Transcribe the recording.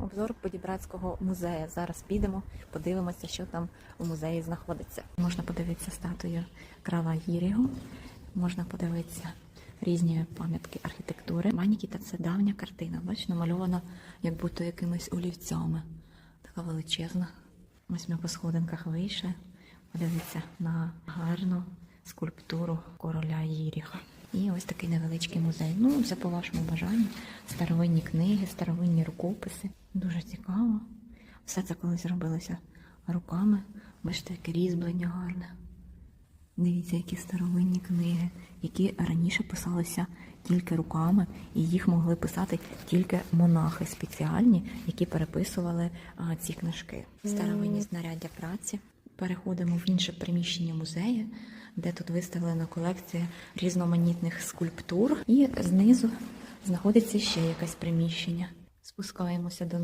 Обзор Подібратського музею. Зараз підемо, подивимося, що там у музеї знаходиться. Можна подивитися статую крала Гірігу, можна подивитися різні пам'ятки архітектури. Манікіта це давня картина. Бач, намальована як будто якимись олівцями. Така величезна. Ось ми по сходинках вийшли. Подивитися на гарну скульптуру короля Єріха. І ось такий невеличкий музей. Ну, все по вашому бажанню. Старовинні книги, старовинні рукописи. Дуже цікаво. Все це колись робилося руками. Бачите, яке різьблення гарне. Дивіться, які старовинні книги, які раніше писалися тільки руками, і їх могли писати тільки монахи спеціальні, які переписували а, ці книжки. Старовинні знаряддя праці. Переходимо в інше приміщення музею, де тут виставлена колекція різноманітних скульптур, і знизу знаходиться ще якесь приміщення. Спускаємося до